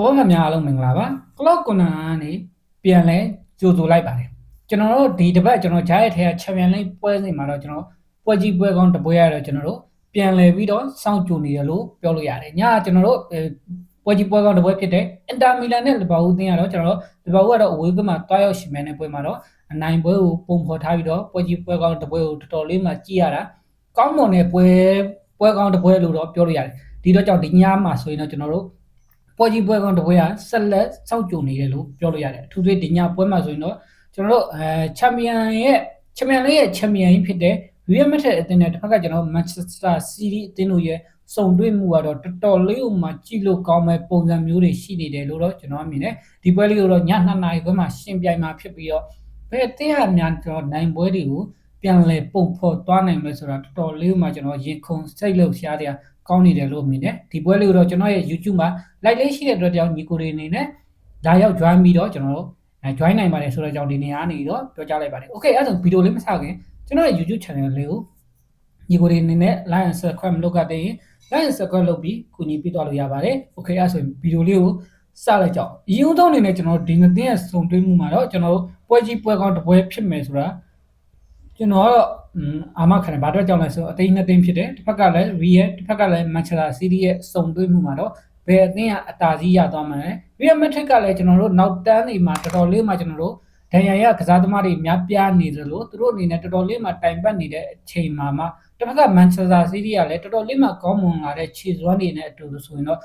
ဟောခမများအားလုံးမင်္ဂလာပါကလော့ကွန်နာကနေပြန်လဲကြိုဆိုလိုက်ပါတယ်ကျွန်တော်တို့ဒီတစ်ပတ်ကျွန်တော်ဂျားရဲ့ထဲကချန်ပီယံလိပွဲစဉ်မှာတော့ကျွန်တော်ပွဲကြီးပွဲကောင်းတစ်ပွဲရတော့ကျွန်တော်တို့ပြန်လဲပြီးတော့စောင့်ကြိုနေတယ်လို့ပြောလို့ရတယ်ညကျွန်တော်တို့ပွဲကြီးပွဲကောင်းတစ်ပွဲဖြစ်တဲ့အင်တာမီလန်နဲ့လီဗာပူးအသင်းကတော့ကျွန်တော်တို့လီဗာပူးကတော့အဝေးကမှာတွားရောက်ရှင်မြန်တဲ့ပွဲမှာတော့အနိုင်ပွဲကိုပုံဖော်ထားပြီးတော့ပွဲကြီးပွဲကောင်းတစ်ပွဲကိုတော်တော်လေးမှကြည့်ရတာကောင်းမွန်တဲ့ပွဲပွဲကောင်းတစ်ပွဲလို့တော့ပြောလို့ရတယ်ဒီတော့ကြောင့်ဒီညမှာဆိုရင်တော့ကျွန်တော်တို့ ပွဲကြီးပွဲကောင်းတစ်ပွဲကဆက်လက်စောင့်ကြိုနေတယ်လို့ပြောလို့ရတယ်အထူးသဖြင့်ဒီညပွဲမှာဆိုရင်တော့ကျွန်တော်တို့အဲချန်ပီယံရဲ့ချန်ပီယံလေးရဲ့ချန်ပီယံကြီးဖြစ်တဲ့ Real Madrid အသင်းနဲ့တစ်ဖက်ကကျွန်တော် Manchester City အသင်းတို့ရဲ့စုံတွေ့မှုကတော့တော်တော်လေးဥမှကြည့်လို့ကောင်းမဲ့ပုံစံမျိုးတွေရှိနေတယ်လို့တော့ကျွန်တော်အမြင်တယ်ဒီပွဲလေးကိုတော့ည2နာရီခွဲမှာရှင်းပြိုင်မှာဖြစ်ပြီးတော့ဘယ်အသင်းဟာများကျွန်တော်နိုင်ပွဲတွေကိုပြန်လဲပုံဖော်သွားနိုင်မလဲဆိုတာတော်တော်လေးဥမှကျွန်တော်ရင်ခုန်စိတ်လှုပ်ရှားတရား ကောင်းနေတယ်လို့မြင်တယ်ဒီပွဲလေးကိုတော့ကျွန်တော်ရဲ့ YouTube မှာ like လေးရှိတဲ့အတွက်ကြောင့်ညီကိုတွေအနေနဲ့ဒါရောက် join ပြီးတော့ကျွန်တော်တို့အဲ join နိုင်ပါတယ်ဆိုတော့ကြောင့်ဒီနေရာကနေတော့ပြောကြားလိုက်ပါတယ် okay အဲ့ဒါဆိုဗီဒီယိုလေးမစခင်ကျွန်တော်ရဲ့ YouTube channel လေးကိုညီကိုတွေအနေနဲ့ like and subscribe မလုပ်ကြသေးရင် like and subscribe လုပ်ပြီးကူညီပေးသွားလို့ရပါတယ် okay အဲ့ဆိုရင်ဗီဒီယိုလေးကိုစလိုက်ကြအောင်အရင်ဆုံးအနေနဲ့ကျွန်တော်ဒီငသိရဲ့စုံတွဲမှုမှာတော့ကျွန်တော်တို့ပွဲကြီးပွဲကောင်းတစ်ပွဲဖြစ်မယ်ဆိုတာ ကျွန်တော်ကတော့အာမခံတယ်ဘာအတွက်ကြောင့်လဲဆိုတော့အသိနှစ်သိန်းဖြစ်တယ်တစ်ဖက်ကလည်း Real တစ်ဖက်ကလည်း Manchester City ရဲ့စုံတွဲမှုမှာတော့ဘယ်အသင်းကအတားကြီးရသွားမှာလဲ Real Madrid ကလည်းကျွန်တော်တို့နောက်တန်းတွေမှာတော်တော်လေးမှကျွန်တော်တို့ဒဏ်ရာရကစားသမားတွေများပြားနေသလိုသူတို့အနေနဲ့တော်တော်လေးမှတိုင်ပတ်နေတဲ့အချိန်မှာမှတစ်ဖက်က Manchester City ကလည်းတော်တော်လေးမှကောင်းမွန်လာတဲ့ခြေစွမ်းတွေနဲ့အတူဆိုရင်တော့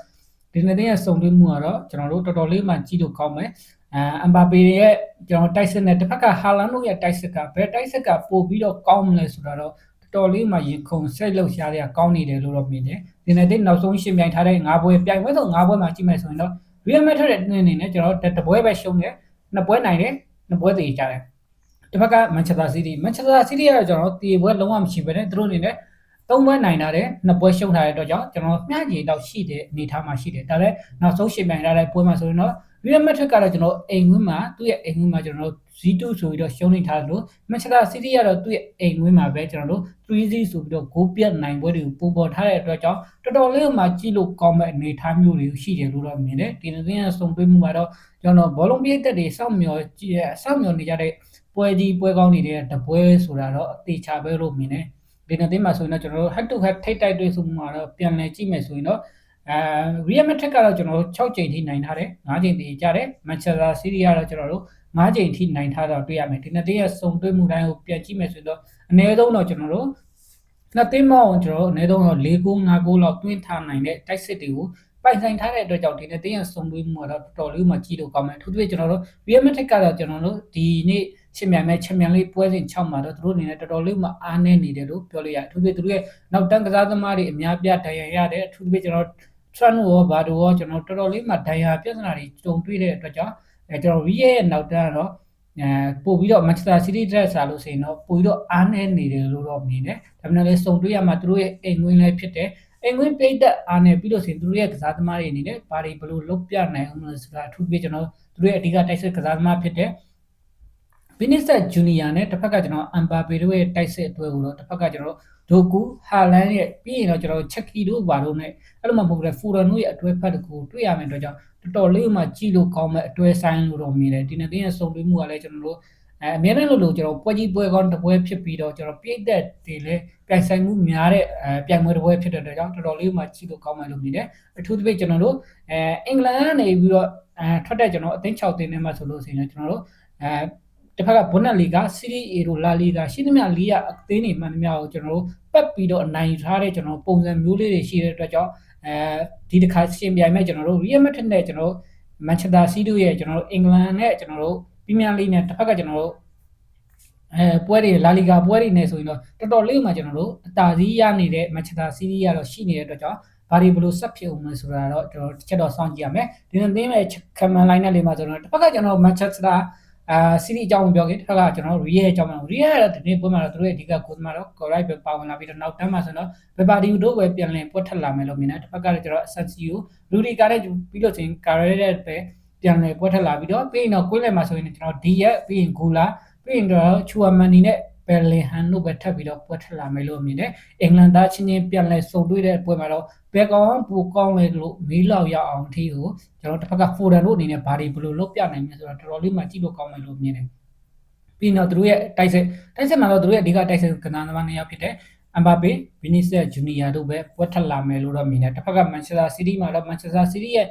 ဒီနေ့တဲ့စုံတွဲမှုကတော့ကျွန်တော်တို့တော်တော်လေးမှကြည့်လို့ကောင်းမယ် အအမ်ဘာပေရဲ့ကျွန်တော်တိုက်စစ်နဲ့တစ်ဖက်ကဟာလန်တို့ရဲ့တိုက်စစ်ကဘယ်တိုက်စစ်ကပို့ပြီးတော့ကောင်းမလဲဆိုတာတော့တော်လေးမှရင်ခုန်စိတ်လှုပ်ရှားတွေကကောင်းနေတယ်လို့တော့မြင်တယ်ဒီနေ့တဲ့နောက်ဆုံးရှင်ပြိုင်ထားတဲ့၅ပွဲပြိုင်ပွဲဆို၅ပွဲမှာကြည့်မယ်ဆိုရင်တော့ Real Madrid ရဲ့အနေနဲ့ကျွန်တော်တပွဲပဲရှုံးတယ်နှစ်ပွဲနိုင်တယ်နှစ်ပွဲသေးကြတယ်တစ်ဖက်က Manchester City Manchester City ကတော့ကျွန်တော်တီပွဲလုံးဝမရှိဘဲနဲ့သူတို့အနေနဲ့သုံးပွဲနိုင်တာတဲ့နှစ်ပွဲရှုံးထားတဲ့အတွက်ကြောင့်ကျွန်တော်မျှကြီးတော့ရှိတဲ့အနေအထားမှာရှိတယ်ဒါလည်းနောက်ဆုံးရှင်ပြိုင်ထားတဲ့ပွဲမှာဆိုရင်တော့ Real Madrid ကတော့ကျွန်တော်အိမ်ဝင်းမှာသူ့ရဲ့အိမ်ဝင်းမှာကျွန်တော်တို့ Z2 ဆိုပြီးတော့ရှုံးနေထားလို့ Manchester City ကတော့သူ့ရဲ့အိမ်ဝင်းမှာပဲကျွန်တော်တို့3-0ဆိုပြီးတော့ဂိုးပြတ်နိုင်ပွဲတွေကိုပုံပေါ်ထားတဲ့အတွက်ကြောင့်တော်တော်လေးမှကြည့်လို့ကောင်းမဲ့အနေအထားမျိုးတွေရှိတယ်လို့တော့မြင်တယ်ဒီနေ့ကစုံပေးမှုကတော့ကျွန်တော်ဘောလုံးပြည့်တက်တွေစောင့်မျှော်ကြည့်စောင့်မျှော်နေကြတဲ့ပွဲကြီးပွဲကောင်းနေတဲ့တပွဲဆိုတာတော့အသေးချပဲလို့မြင်တယ်ဒီနေ့မှာဆိုရင်တော့ကျွန်တော်တို့ head to head ထိတ်တိုက်တွေ့ဆိုမှတော့ပြန်လည်ကြည့်မယ်ဆိုရင်တော့ အဲ Real Madrid ကတော့ကျွန်တော်တို့6ချိန်ထိနိုင်ထားတယ်9ချိန်တည်ကြတယ် Manchester City ကတော့ကျွန်တော်တို့9ချိန်ထိနိုင်ထားတော့တွေ့ရမယ်ဒီနှစ်တင်းရဲ့စုံတွေ့မှုတိုင်းကိုပြန်ကြည့်မယ်ဆိုတော့အနည်းဆုံးတော့ကျွန်တော်တို့နှစ်တင်းမောင်းကျွန်တော်တို့အနည်းဆုံးတော့4 9 9 9လောက်တွင်းထားနိုင်တဲ့တိုက်စစ်တွေကိုပိုင်ဆိုင်ထားတဲ့အတွက်ကြောင့်ဒီနေ့တင်းရဲ့စုံတွေ့မှုကတော့တော်တော်လေးမှကြီးလို့ကောင်းမယ်အထူးသဖြင့်ကျွန်တော်တို့ Real Madrid ကတော့ကျွန်တော်တို့ဒီနေ့ချင်မြန်မဲ့ချင်မြန်လေးပွဲစဉ်6မှာတော့သူတို့အနေနဲ့တော်တော်လေးမှအားနည်းနေတယ်လို့ပြောလို့ရတယ်အထူးသဖြင့်သူတို့ရဲ့နောက်တန်းကစားသမားတွေအများပြဒဏ်ရာရတယ်အထူးသဖြင့်ကျွန်တော် trend ရောဘာတို့ရောကျွန်တော်တော်တော်လေးမှဒဏ်ရာပြဿနာတွေကြုံတွေ့တဲ့အတွက်ကြောင့်အဲကျွန်တော် Real ရဲ့နောက်တန်းကတော့အဲပို့ပြီးတော့ Manchester City တက်စားလို့ဆိုရင်တော့ပို့ပြီးတော့အားနည်းနေတယ်လို့တော့မြင်တယ်ဒါပေမဲ့လည်းစုံတွေ့ရမှာသူတို့ရဲ့အိမ်ငွေလည်းဖြစ်တယ်အိမ်ငွေပိတ်သက်အားနည်းပြီးလို့ဆိုရင်သူတို့ရဲ့ကစားသမားတွေအနေနဲ့ဘာတွေဘယ်လိုလုပ်ပြနိုင်အောင်လဲဆိုတာအထူးပြကျွန်တော်သူတို့ရဲ့အဓိကတိုက်စစ်ကစားသမားဖြစ်တဲ့ Vinicius Junior နဲ့တစ်ဖက်ကကျွန်တော် Mbappe တို့ရဲ့တိုက်စစ်အတွက်ကိုတော့တစ်ဖက်ကကျွန်တော်ဒိုကူဟာလန်ရဲ့ပြီးရင်တော့ကျွန်တော်ချက်ကီတို့ဘာလို့ ਨੇ အဲ့လိုမှမဟုတ်ဘူးဖူရန်တို့ရဲ့အတွဲဖက်တကူတွေ့ရမယ့်အတွက်ကြောင့်တော်တော်လေးမှကြည့်လို့ကောင်းမဲ့အတွဲဆိုင်လို့တော့မြင်တယ်ဒီနေ့တင်းရဲ့စုံတွေ့မှုကလည်းကျွန်တော်တို့အဲအများနဲ့လို့လို့ကျွန်တော်ပွဲကြီးပွဲကောင်းတစ်ပွဲဖြစ်ပြီးတော့ကျွန်တော်ပြိတ်သက်တွေလည်းပြိုင်ဆိုင်မှုများတဲ့အဲပြိုင်ပွဲတစ်ပွဲဖြစ်တဲ့အတွက်ကြောင့်တော်တော်လေးမှကြည့်လို့ကောင်းမယ်လို့မြင်တယ်အထူးသဖြင့်ကျွန်တော်တို့အဲအင်္ဂလန်ကနေပြီးတော့အဲထွက်တဲ့ကျွန်တော်အသင်း6တင်းနဲ့မှဆိုလို့ဆိုရင်ကျွန်တော်တို့အဲ တစ်ဖက်ကဘွန်နက်လီဂါစီးရီးအေတို့လာလီဂါရှိသမျှလီဂါအသင်းတွေမှန်သမျှကိုကျွန်တော်တို့ပတ်ပြီးတော့အနိုင်ထားတဲ့ကျွန်တော်ပုံစံမျိုးလေးတွေရှိတဲ့အတွက်ကြောင့်အဲဒီတစ်ခါရှင်ပြိုင်မဲ့ကျွန်တော်တို့ Real Madrid နဲ့ကျွန်တော်တို့ Manchester City ရဲ့ကျွန်တော်တို့အင်္ဂလန်နဲ့ကျွန်တော်တို့ Premier League နဲ့တစ်ဖက်ကကျွန်တော်တို့အဲပွဲတွေလာလီဂါပွဲတွေနဲ့ဆိုရင်တော့တော်တော်လေးမှကျွန်တော်တို့အတားစီးရနေတဲ့ Manchester City ကတော့ရှိနေတဲ့အတွက်ကြောင့်ဘာတွေဘလို့ဆက်ဖြစ်အောင်လဲဆိုတာတော့ကျွန်တော်တစ်ချက်တော့စောင့်ကြည့်ရမယ်ဒီနေ့သင်းမဲ့ကမန်လိုင်းနဲ့လေးမှာဆိုတော့တစ်ဖက်ကကျွန်တော် Manchester အာစီးရီးအကြောင်းပြောခဲ့တစ်ခါကျွန်တော်တို့ Real အကြောင်းပြော Real ကတော့ဒီနေ့ပွဲမှာတော့သူတို့ရဲ့အဓိကကိုယ်သမားတော့ correct ပဲပါဝင်လာပြီးတော့နောက်တန်းမှာဆိုတော့ Bebadi တို့ပဲပြန်လည်ပွက်ထက်လာမယ်လို့မြင်တယ်တစ်ဖက်ကတော့ကျွန်တော် Asensio Rudy ကလည်းပြီးလို့ချင်း Carrera ပဲပြန်လည်ပွက်ထက်လာပြီးတော့ပြီးရင်တော့ကွင်းလည်မှာဆိုရင်ကျွန်တော် D ရဲ့ပြီးရင် Gola ပြီးရင်တော့ Chouamani နဲ့ ပယ်လင်ဟန်တို့ပဲထပ်ပြီးတော့ပွဲထက်လာမယ်လို့မြင်တယ်အင်္ဂလန်သားချင်းချင်းပြန်လဲစုံတွေ့တဲ့ပွဲမှာတော့ဘယ်ကောင်ပူကောင်းလဲလို့မီးလောက်ရအောင်အထိကိုကျွန်တော်တစ်ဖက်ကဖိုဒန်တို့အနေနဲ့ဘာတွေဘယ်လိုလုပ်ပြနိုင်မလဲဆိုတော့တော်တော်လေးမှကြည့်လို့ကောင်းမယ်လို့မြင်တယ်ပြီးတော့သူတို့ရဲ့တိုက်စစ်တိုက်စစ်မှာတော့သူတို့ရဲ့အဓိကတိုက်စစ်ကဏ္ဍသမားနှစ်ယောက်ဖြစ်တဲ့အမ်ဘာပေဗီနီစီယဂျူနီယာတို့ပဲပွဲထက်လာမယ်လို့တော့မြင်တယ်တစ်ဖက်ကမန်ချက်စတာစီးတီးမှာတော့မန်ချက်စတာစီးတီးရဲ့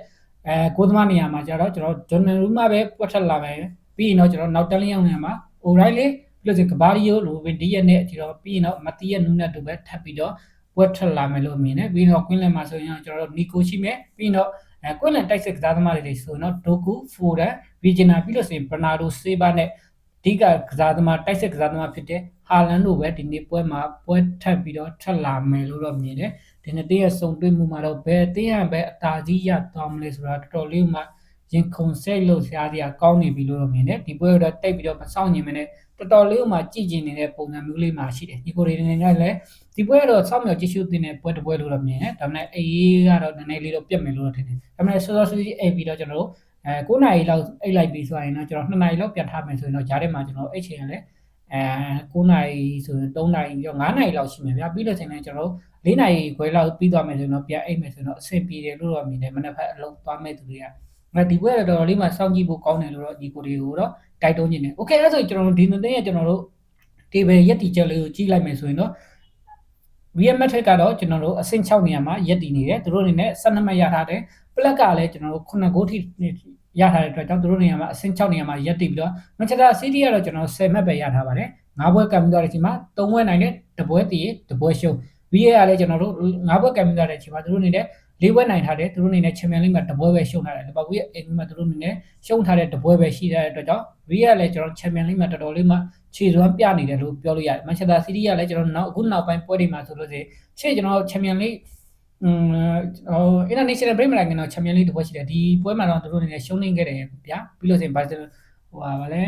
အဲကိုသမားနေရာမှာကျတော့ကျွန်တော်ဂျွန်နယ်ရူးမာပဲပွဲထက်လာမယ်ပြီးရင်တော့ကျွန်တော်နောက်တလင်းအောင်နေရာမှာအိုရိုင်းလေးပြီး လို့ဆိုကဘာရီယိုလိုဝင်ဒီရဲ့နဲ့ဒီတော့ပြီးရင်တော့မတီယနူးနဲ့တို့ပဲထပ်ပြီးတော့ပွဲထက်လာမယ်လို့မြင်တယ်ပြီးတော့ကွင်းလန်မှာဆိုရင်ကျွန်တော်တို့နီကိုရှိမယ်ပြီးရင်တော့အဲကွင်းလန်တိုက်စစ်ကစားသမားတွေဆိုတော့ဒိုကူဖိုဒန်ဗီဂျီနာပြီးလို့ဆိုရင်ဘနာဒိုဆေးဘာနဲ့အဓိကကစားသမားတိုက်စစ်ကစားသမားဖြစ်တဲ့ဟာလန်တို့ပဲဒီနေ့ပွဲမှာပွဲထပ်ပြီးတော့ထပ်လာမယ်လို့တော့မြင်တယ်ဒီနေ့တည့်ရဆုံတွေ့မှုမှာတော့ဘယ်တင်းရပဲအတာကြီးရသွားမလဲဆိုတာတော်တော်လေးမှရင်ခုန်ဆက်လို့ဆရာကြီးကကောင်းနေပြီလို့တော့မြင်တယ်ဒီပွဲတော့တိတ်ပြီးတော့မဆောင်ညင်မနဲ့ တော်တော်လေးမှကြည်ကျင်နေတဲ့ပုံစံမျိုးလေးမှရှိတယ်ဒီကိုရီနေနဲ့လည်းဒီပွဲတော့စောင့်မျှော်ကြည့်ရှုတင်တဲ့ပွဲတစ်ပွဲလို့တော့မြင်တယ်ဒါပေမဲ့အေးကတော့နည်းနည်းလေးတော့ပြတ်မယ်လို့တော့ထင်တယ်ဒါပေမဲ့စောစောစီးစီးအိပ်ပြီးတော့ကျွန်တော်တို့အဲ9နာရီလောက်အိပ်လိုက်ပြီးဆိုရင်တော့ကျွန်တော်2နာရီလောက်ပြန်ထားမယ်ဆိုရင်တော့ဂျားထဲမှာကျွန်တော်အိတ်ချင်လည်းအဲ9နာရီဆိုရင်3နာရီပြီးတော့9နာရီလောက်ရှိမယ်ဗျာပြီးလို့ဆိုရင်ကျွန်တော်တို့4နာရီခွဲလောက်ပြီးသွားမယ်ဆိုရင်တော့ပြန်အိပ်မယ်ဆိုရင်တော့အဆင်ပြေတယ်လို့တော့မြင်တယ်မနေ့ကအလုပ်သွားမဲ့သူတွေက ငါဒီပွဲတော့တော်တော်လေးမှစောင့်ကြည့်ဖို့ကောင်းတယ်လို့တော့ဒီကိုတွေကိုတော့တိုက်တွန်းနေတယ်။ Okay အဲ့ဆိုကျွန်တော်တို့ဒီနေ့တည်းရဲ့ကျွန်တော်တို့ table ရက်တီချက်လေးကိုကြည့်လိုက်မယ်ဆိုရင်တော့ real metric ကတော့ကျွန်တော်တို့အဆင့်6နေရာမှာရက်တည်နေတယ်သူတို့အနေနဲ့12မှတ်ရထားတယ် plug ကလည်းကျွန်တော်တို့9ဂိုးထိရထားတဲ့အတွက်ကြောင့်သူတို့နေရာမှာအဆင့်6နေရာမှာရက်တည်ပြီးတော့ Manchester City ကတော့ကျွန်တော်10မှတ်ပဲရထားပါတယ်၅ဘွဲကံပြီးသွားတဲ့အချိန်မှာ3ဘွဲနိုင်တဲ့တပွဲတည်တပွဲရှုံး VA ကလည်းကျွန်တော်တို့၅ဘွဲကံပြီးသွားတဲ့အချိန်မှာသူတို့အနေနဲ့လေးပွဲနိုင်ထားတယ်သူတို့အနေနဲ့ Champion League မှာတပွဲပဲရှုံးထားတယ်လီဗာပူးရဲ့အင်္ဂလိပ်မှာသူတို့အနေနဲ့ရှုံးထားတဲ့တပွဲပဲရှိတဲ့အတွက်ကြောင့် Real လည်းကျွန်တော် Champion League မှာတော်တော်လေးမှခြေစွမ်းပြနေတယ်လို့ပြောလို့ရတယ် Manchester City ကလည်းကျွန်တော်နောက်အခုနောက်ပိုင်းပွဲတွေမှာဆိုလို့ရှိရင်ရှေ့ကျွန်တော် Champion League ဟို international break မှာလည်းကျွန်တော် Champion League တပွဲရှိတယ်ဒီပွဲမှာတော့သူတို့အနေနဲ့ရှုံးနေခဲ့တယ်ဗျာပြီးလို့ဆိုရင် Barcelona ဟိုဟာဗာလဲ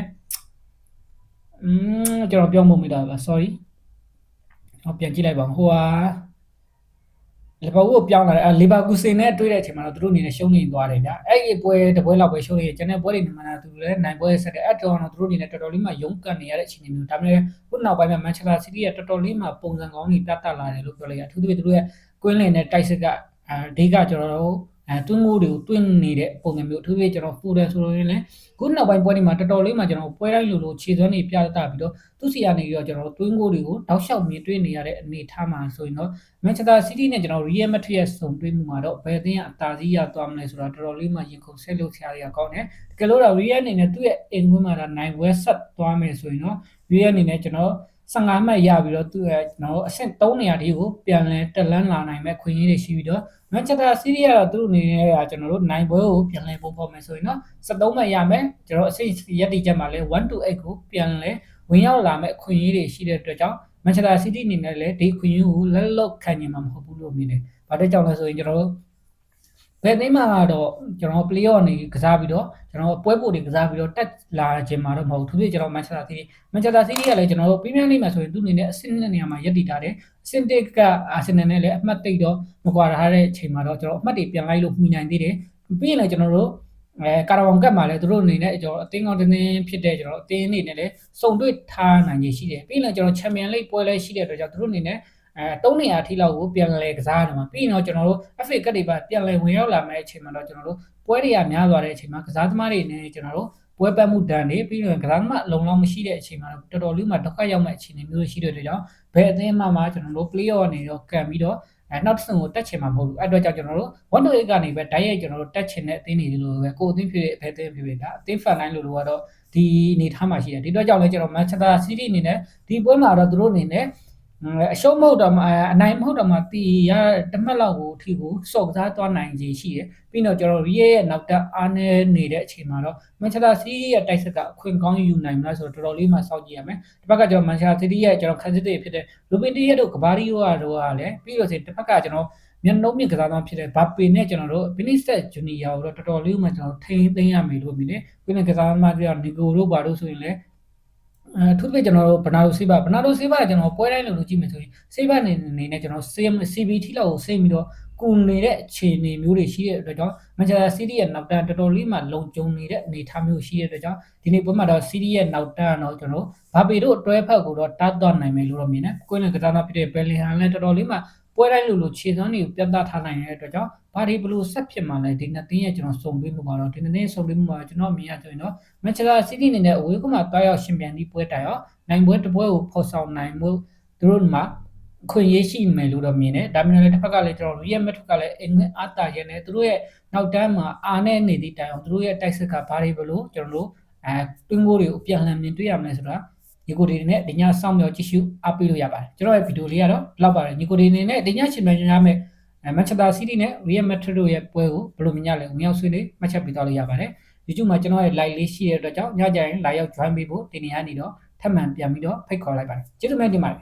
อืมကျွန်တော်ပြောမှုမိတာပါ sorry ဟောပြန်ကြည့်လိုက်ပါဟိုဟာ လီဗာပူးကိုပြောင်းလာတယ်အဲလီဗာပူးစင်နဲ့တွေ့တဲ့အချိန်မှာတော့သူတို့အနေနဲ့ရှုံးနေသွားတယ်ဗျာအဲ့ဒီပွဲတပွဲလောက်ပဲရှုံးနေကျန်တဲ့ပွဲတွေမှာသူတို့လည်းနိုင်ပွဲဆက်တယ်အဲ့တော့သူတို့အနေနဲ့တော်တော်လေးမှရုန်းကန်နေရတဲ့အခြေအနေမျိုးဒါပေမဲ့ခုနောက်ပိုင်းမှာမန်ချက်စတာစီးတီးကတော်တော်လေးမှပုံစံကောင်းကြီးပြတ်လာတယ်လို့ပြောလိုက်ရအထူးသဖြင့်သူတို့ရဲ့ကွင်းလင်နဲ့တိုက်စစ်ကအဓိကကျွန်တော်တို့ အဲတွင်းငိုးတွေကိုတွင်းနေတဲ့ပုံစံမျိုးအထူးသဖြင့်ကျွန်တော်ဖူတယ်ဆိုလို့လည်းခုနောက်ပိုင်းပွဲတွေမှာတော်တော်လေးမှကျွန်တော်ပွဲတိုင်းလိုလိုခြေစွမ်းတွေပြသပြီးတော့သူစီကနေပြီးတော့ကျွန်တော်တွင်းငိုးတွေကိုတောက်လျှောက်မြင်တွေ့နေရတဲ့အနေအထားမှာဆိုရင်တော့မန်ချက်စတာစီးတီးနဲ့ကျွန်တော်ရီယယ်မက်ထရီရဲ့စုံတွင်းမှုမှာတော့ဘယ်အသင်းကအသာစီးရသွားမလဲဆိုတာတော်တော်လေးမှရင်ခုန်ဆက်လို့ဆရာတွေကကောင်းတယ်တကယ်လို့တော့ရီယယ်အနေနဲ့သူ့ရဲ့အင်ကွင်းမှာတော့နိုင်ဝဲဆက်သွားမယ်ဆိုရင်တော့ရီယယ်အနေနဲ့ကျွန်တော် 15မှတ်ရပြီးတော့သူ့ရဲ့ကျွန်တော်အဆင့်3နေရာဒီကိုပြန်လဲတက်လန်းလာနိုင်မဲ့ခွင့်ရည်တွေရှိပြီးတော့မန်ချက်စတာစီးတီးကတော့သူ့အနေနဲ့ကကျွန်တော်တို့နိုင်ပွဲကိုပြန်လဲပုံဖော်မယ်ဆိုရင်တော့73မှတ်ရမယ်ကျွန်တော်အဆင့်ရက်တိချက်မှာလဲ1 to 8ကိုပြန်လဲဝင်ရောက်လာမဲ့ခွင့်ရည်တွေရှိတဲ့အတွက်ကြောင့်မန်ချက်စတာစီးတီးအနေနဲ့လည်းဒီခွင့်ရည်ကိုလက်လွတ်ခံနိုင်မှာမဟုတ်ဘူးလို့မြင်တယ်။ဘာတဲ့ကြောင့်လဲဆိုရင်ကျွန်တော်တို့ ဘယ်သိမ်းမှာတော့ကျွန်တော် play off နေကစားပြီးတော့ကျွန်တော်ပွဲပို့တွေကစားပြီးတော့တက်လာခြင်းမှာတော့မဟုတ်သူပြကျွန်တော် Manchester City Manchester City ကလည်းကျွန်တော်တို့ Premier League မှာဆိုရင်သူ့အနေနဲ့အဆင့်နဲ့နေရာမှာရပ်တည်ထားတယ်အဆင့်တစ်ကအာဆင်နယ်နဲ့လည်းအမှတ်တိတ်တော့မကွာထားတဲ့အချိန်မှာတော့ကျွန်တော်အမှတ်တွေပြန်လိုက်လို့မှီနိုင်သေးတယ်ပြီးရင်လည်းကျွန်တော်တို့အဲကာရာဘောင်ကတ်မှာလည်းသူတို့အနေနဲ့ကျွန်တော်အသင်းကောင်းတင်းတင်းဖြစ်တဲ့ကျွန်တော်အသင်းအနေနဲ့လည်းစုံတွေ့ထားနိုင်ရရှိတယ်ပြီးရင်လည်းကျွန်တော်ချန်ပီယံလိပွဲလည်းရှိတဲ့အတွက်ကြောင့်သူတို့အနေနဲ့ အဲ၃နေရာထိလောက်ကိုပြန်လဲကစားရတယ်မှာပြီးရင်တော့ကျွန်တော်တို့ FA ကတ်တွေပါပြန်လဲဝင်ရောက်လာမယ့်အချိန်မှာတော့ကျွန်တော်တို့ပွဲတွေကများသွားတဲ့အချိန်မှာကစားသမားတွေနဲ့ကျွန်တော်တို့ပွဲပတ်မှုတန်တွေပြီးတော့ကစားသမားအလုံးလုံးမရှိတဲ့အချိန်မှာတော့တော်တော်လေးမှဒုက္ခရောက်မဲ့အခြေအနေမျိုးရှိတဲ့အတွက်ကြောင့်ဘယ်အသင်းမှမှကျွန်တော်တို့ play off အနေတော့ကန်ပြီးတော့အဲနောက်တစ်ဆင့်ကိုတက်ချင်မှာမဟုတ်ဘူးအဲ့တော့ကြောင့်ကျွန်တော်တို့1 to 8ကနေပဲဓာတ်ရိုက်ကျွန်တော်တို့တက်ချင်တဲ့အသင်းတွေလိုပဲကိုယ်အသင်းဖြစ်တဲ့အသင်းဖြစ်ဖြစ်ဒါအသင်း fan line လိုလိုကတော့ဒီအနေထားမှာရှိတယ်ဒီတော့ကြောင့်လည်းကျွန်တော် Manchester City အနေနဲ့ဒီပွဲမှာတော့သူတို့အနေနဲ့ အရှုံးမဟုတ်တော့အနိုင်မဟုတ်တော့မှတီရတမက်လောက်ကိုအထိကိုစော့ကစားသွားနိုင်ခြေရှိတယ်ပြီးတော့ကျွန်တော်ရီရဲ့နောက်တက်အားနေနေတဲ့အချိန်မှာတော့မန်ချက်စတာစီးတီးရဲ့တိုက်စစ်ကအခွင့်ကောင်းယူနိုင်မလားဆိုတော့တော်တော်လေးမှစောင့်ကြည့်ရမယ်တစ်ဖက်ကကျွန်တော်မန်ချက်စတာစီးတီးရဲ့ကျွန်တော်ခန်းစစ်တွေဖြစ်တဲ့လူပင်တီရဲ့တို့ကဘာရီယိုကတို့ကလည်းပြီးတော့စီတစ်ဖက်ကကျွန်တော်မျက်နှုံးမြင့်ကစားသမားဖြစ်တဲ့ဘာပေနဲ့ကျွန်တော်တို့ဘီနစ်ဆက်ဂျူနီယာကိုတော့တော်တော်လေးမှကျွန်တော်ထိန်းသိမ်းရမယ်လို့မြင်တယ်ပြီးရင်ကစားသမားတွေကနီကိုတို့ဘာလို့ဆိုရင်လည်း အဲသူတို့ကျွန်တော်တို့ဘနာဒိုဆေးပါဘနာဒိုဆေးပါကျွန်တော်ပွဲတိုင်းလို့လို့ကြည့်မယ်ဆိုရင်ဆေးပါနေနေနဲ့ကျွန်တော် CM CB ထိလောက်ကိုစိတ်ပြီးတော့ကူနေတဲ့အခြေအနေမျိုးတွေရှိတဲ့အတွက်ကြောင့်မန်ချက်စတာစီးတီးရဲ့နောက်တန်းတော်တော်လေးမှလုံခြုံနေတဲ့အနေအထားမျိုးရှိတဲ့အတွက်ကြောင့်ဒီနေ့ပွဲမှာတော့စီးတီးရဲ့နောက်တန်းတော့ကျွန်တော်တို့ဘာပေတို့အတွဲဖက်ကိုတော့တားသွားနိုင်မယ်လို့တော့မြင်တယ်။ကိုယ်နဲ့ကစားသမားဖြစ်တဲ့ဘယ်လီဟန်လည်းတော်တော်လေးမှ ပွဲတိုင်းလိုလိုခြေစွမ်းတွေကိုပြသထားနိုင်တဲ့အတွက်ကြောင့်ဘာဒီဘလို့ဆက်ဖြစ်မှလဲဒီနှစ်သင်းရဲ့ကျွန်တော်စုံပြီးမှုမှာတော့ဒီနှစ်သင်းစုံပြီးမှုမှာကျွန်တော်မြင်ရဆိုရင်တော့မန်ချက်စတာစီးတီးအနေနဲ့အဝေးကမှတွားရောက်ရှင်ပြန်ဒီပွဲတိုင်ရောနိုင်ပွဲတစ်ပွဲကိုဖော်ဆောင်နိုင်မှုသူတို့မှာအခွင့်အရေးရှိမယ်လို့တော့မြင်တယ်ဒါပေမဲ့လည်းတစ်ဖက်ကလည်းကျွန်တော် Real Madrid ကလည်းအင်္ဂအားတာရဲနေသူတို့ရဲ့နောက်တန်းမှာအာနဲ့နေသည့်တိုင်အောင်သူတို့ရဲ့တိုက်စစ်ကဘာတွေဘလို့ကျွန်တော်တို့အဲတွင်းကိုတွေကိုပြန်လှန်မြင်တွေ့ရမလဲဆိုတာ ညီကိုဒီနဲ့ဒီညစောင့်မျှော်ကြည့်ရှုအားပေးလို့ရပါတယ်ကျွန်တော်ရဲ့ဗီဒီယိုလေးကတော့ဒီလောက်ပါတယ်ညီကိုဒီနေနဲ့ဒီညရှင်မြန်ရမယ်မန်ချက်စတာစီးတီးနဲ့ Real Madrid တို့ရဲ့ပွဲကိုဘယ်လိုမြင်ရလဲဝင်ရောက်ဆွေးနွေးမှတ်ချက်ပေးသွားလို့ရပါတယ် YouTube မှာကျွန်တော်ရဲ့ live လေးရှိတဲ့အတွက်ကြောင့်ညကြရင်လာရောက် join ပေးဖို့ဒီနေ့ကနေတော့ထပ်မံပြန်ပြီးတော့ဖိတ်ခေါ်လိုက်ပါတယ်ကျေးဇူးများတင်ပါတယ်